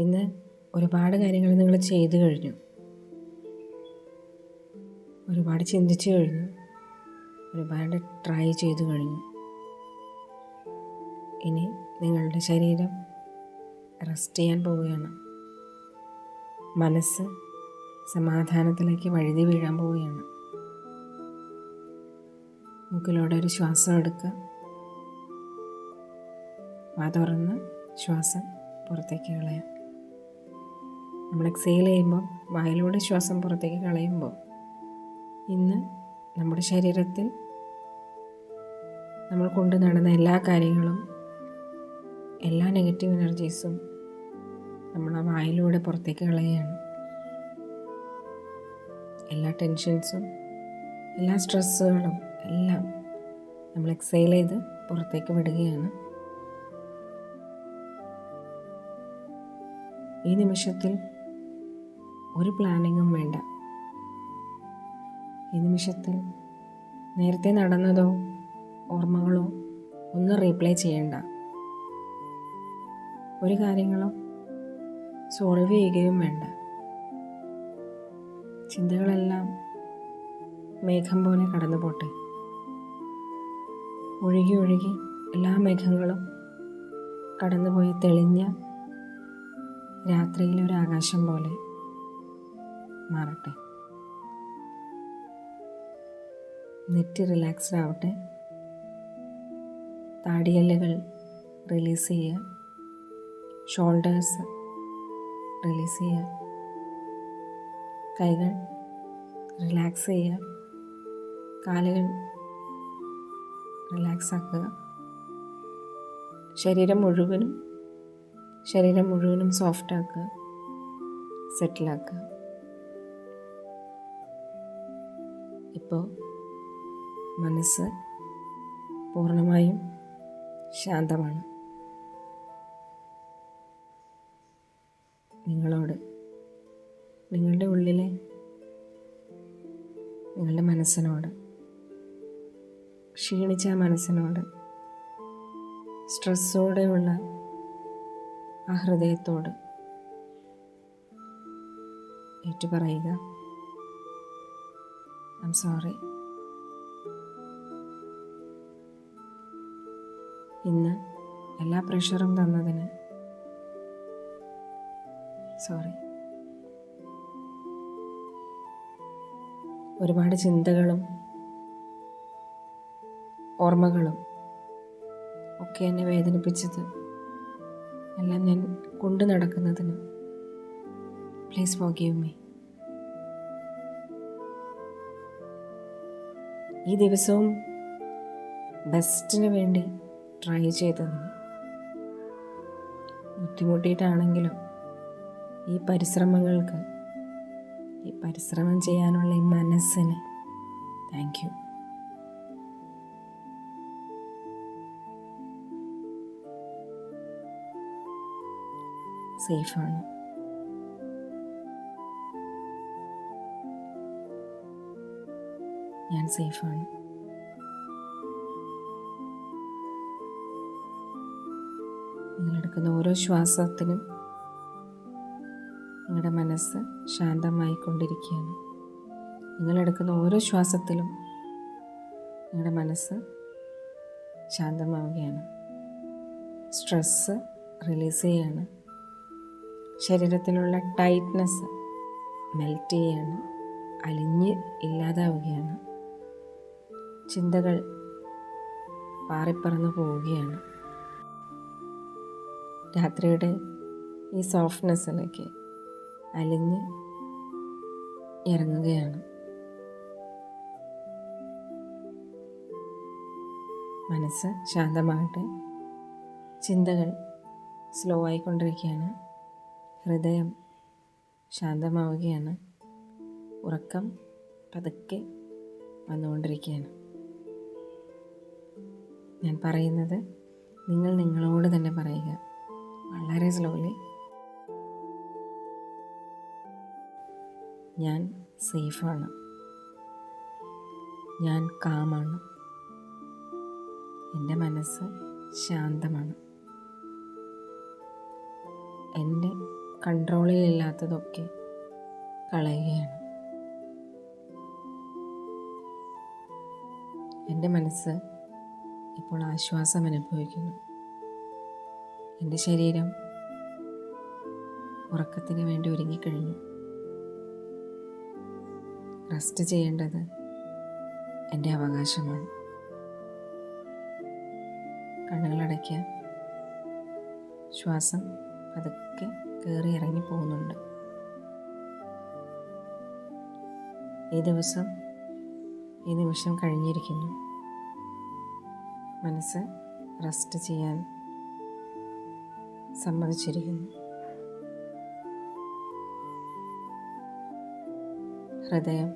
ഇന്ന് ഒരുപാട് കാര്യങ്ങൾ നിങ്ങൾ ചെയ്തു കഴിഞ്ഞു. ഒരുപാട് ചിന്തിച്ചു കഴിഞ്ഞു. ഒരുപാട് ട്രൈ ചെയ്തു കഴിഞ്ഞു. ഇനി നിങ്ങളുടെ ശരീരം റെസ്റ്റ് ചെയ്യാൻ പോവുകയാണ്. മനസ്സ് സമാധാനത്തിലേക്ക് വഴുതി വീഴാൻ പോവുകയാണ്. മുക്കിലൂടെ ഒരു ശ്വാസം എടുക്കുക വാ തുറന്ന് ശ്വാസം പുറത്തേക്ക് കളയാം. നമ്മൾ എക്സെയിൽ ചെയ്യുമ്പോൾ വായിലൂടെ ശ്വാസം പുറത്തേക്ക് കളയുമ്പോൾ ഇന്ന് നമ്മുടെ ശരീരത്തിൽ നമ്മൾ കൊണ്ട് നടന്ന എല്ലാ കാര്യങ്ങളും എല്ലാ നെഗറ്റീവ് എനർജീസും നമ്മൾ ആ വായിലൂടെ പുറത്തേക്ക് കളയുകയാണ്. എല്ലാ ടെൻഷൻസും എല്ലാ സ്ട്രെസ്സുകളും എല്ലാം നമ്മൾ എക്സൈൽ ചെയ്ത് പുറത്തേക്ക് വിടുകയാണ്. ഈ നിമിഷത്തിൽ ഒരു പ്ലാനിങ്ങും വേണ്ട. ഈ നിമിഷത്തിൽ നേരത്തെ നടന്നതോ ഓർമ്മകളോ ഒന്നും റീപ്ലേ ചെയ്യണ്ട. ഒരു കാര്യങ്ങളും സോൾവ് ചെയ്യുകയും വേണ്ട. ചിന്തകളെല്ലാം മേഘം പോലെ കടന്നു പോട്ടെ. ഒഴുകി ഒഴുകി എല്ലാ മേഘങ്ങളും കടന്നുപോയി തെളിഞ്ഞ രാത്രിയിലൊരാകാശം പോലെ. മാറട്ടെ. നെറ്റ് റിലാക്സ്ഡ് ആവട്ടെ. താടിയല്ലുകൾ റിലീസ് ചെയ്യുക. ഷോൾഡേഴ്സ് റിലീസ് ചെയ്യുക. കൈകൾ റിലാക്സ് ചെയ്യുക. കാലുകൾ റിലാക്സ് ആക്കുക. ശരീരം മുഴുവനും ശരീരം മുഴുവനും സോഫ്റ്റ് ആക്കുക. സെറ്റിലാക്കുക ഇപ്പോൾ മനസ്സ് പൂർണമായും ശാന്തമാണ്. നിങ്ങളോട് നിങ്ങളുടെ ഉള്ളിലെ നിങ്ങളുടെ മനസ്സിനോട് ക്ഷീണിച്ച മനസ്സിനോട് സ്ട്രെസ്സോടെയുള്ള ആ ഹൃദയത്തോട് ഏറ്റുപറയുക. ഐ സോറി ഇന്ന് എല്ലാ പ്രഷറും തന്നതിന് സോറി ഒരുപാട് ചിന്തകളും ഓർമ്മകളും ഒക്കെ എന്നെ വേദനിപ്പിച്ചത് എല്ലാം ഞാൻ കൊണ്ടു നടക്കുന്നതിന് പ്ലീസ് ഫോഗീവ് മീ ഈ ദിവസവും ബെസ്റ്റിന് വേണ്ടി ട്രൈ ചെയ്തതിന് ബുദ്ധിമുട്ടിയിട്ടാണെങ്കിലും ഈ പരിശ്രമങ്ങൾക്ക് ഈ പരിശ്രമം ചെയ്യാനുള്ള ഈ മനസ്സിന് താങ്ക് യു സേഫാണ് സേഫാണ് നിങ്ങളെടുക്കുന്ന ഓരോ ശ്വാസത്തിനും നിങ്ങളുടെ മനസ്സ് ശാന്തമായി ശാന്തമായിക്കൊണ്ടിരിക്കുകയാണ്. നിങ്ങളെടുക്കുന്ന ഓരോ ശ്വാസത്തിലും നിങ്ങളുടെ മനസ്സ് ശാന്തമാവുകയാണ്. സ്ട്രെസ്സ് റിലീസ് ചെയ്യാണ്. ശരീരത്തിലുള്ള ടൈറ്റ്നെസ് മെൽറ്റ് ചെയ്യാണ്. അലിഞ്ഞ് ഇല്ലാതാവുകയാണ്. ചിന്തകൾ പാറിപ്പറന്നു പോവുകയാണ്. രാത്രിയുടെ ഈ സോഫ്റ്റ്നെസ്സിലേക്ക് അലിഞ്ഞ് ഇറങ്ങുകയാണ്. മനസ്സ് ശാന്തമാകട്ടെ. ചിന്തകൾ സ്ലോ ആയിക്കൊണ്ടിരിക്കുകയാണ്. ഹൃദയം ശാന്തമാവുകയാണ്. ഉറക്കം പതുക്കെ വന്നുകൊണ്ടിരിക്കുകയാണ്. ഞാൻ പറയുന്നത് നിങ്ങൾ നിങ്ങളോട് തന്നെ പറയുക. വളരെ സ്ലോലി ഞാൻ സേഫാണ് ഞാൻ കാമാണ് എന്റെ മനസ്സ് ശാന്തമാണ്. എന്റെ കൺട്രോളിലില്ലാത്തതൊക്കെ കളയുകയാണ്. എന്റെ മനസ്സ് ഇപ്പോൾ ആശ്വാസം അനുഭവിക്കുന്നു. എന്റെ ശരീരം ഉറക്കത്തിന് വേണ്ടി ഒരുങ്ങിക്കഴിഞ്ഞു. റെസ്റ്റ് ചെയ്യേണ്ടത് എന്റെ അവകാശമാണ്. കണ്ണുകളടയ്ക്കുക ശ്വാസം പതുക്കെ കയറി ഇറങ്ങി പോകുന്നുണ്ട്. ഈ ദിവസം ഈ നിമിഷം കഴിഞ്ഞിരിക്കുന്നു. മനസ്സ് റെസ്റ്റ് ചെയ്യാൻ സമ്മതിച്ചിരിക്കുന്നു. ഹൃദയം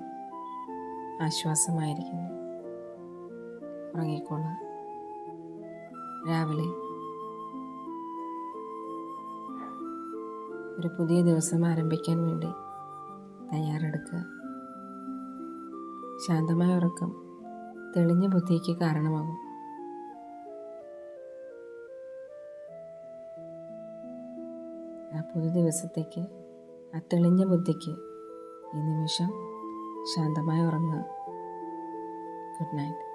ആശ്വാസമായിരിക്കുന്നു. ഉറങ്ങിക്കോളാം. രാവിലെ ഒരു പുതിയ ദിവസം ആരംഭിക്കാൻ വേണ്ടി തയ്യാറെടുക്കുക. ശാന്തമായ ഉറക്കം തെളിഞ്ഞ ബുദ്ധിക്ക് കാരണമാകും. പുതു ദിവസത്തേക്ക് ആ തെളിഞ്ഞ ബുദ്ധിക്ക് ഈ നിമിഷം ശാന്തമായി ഉറങ്ങുക. Good night.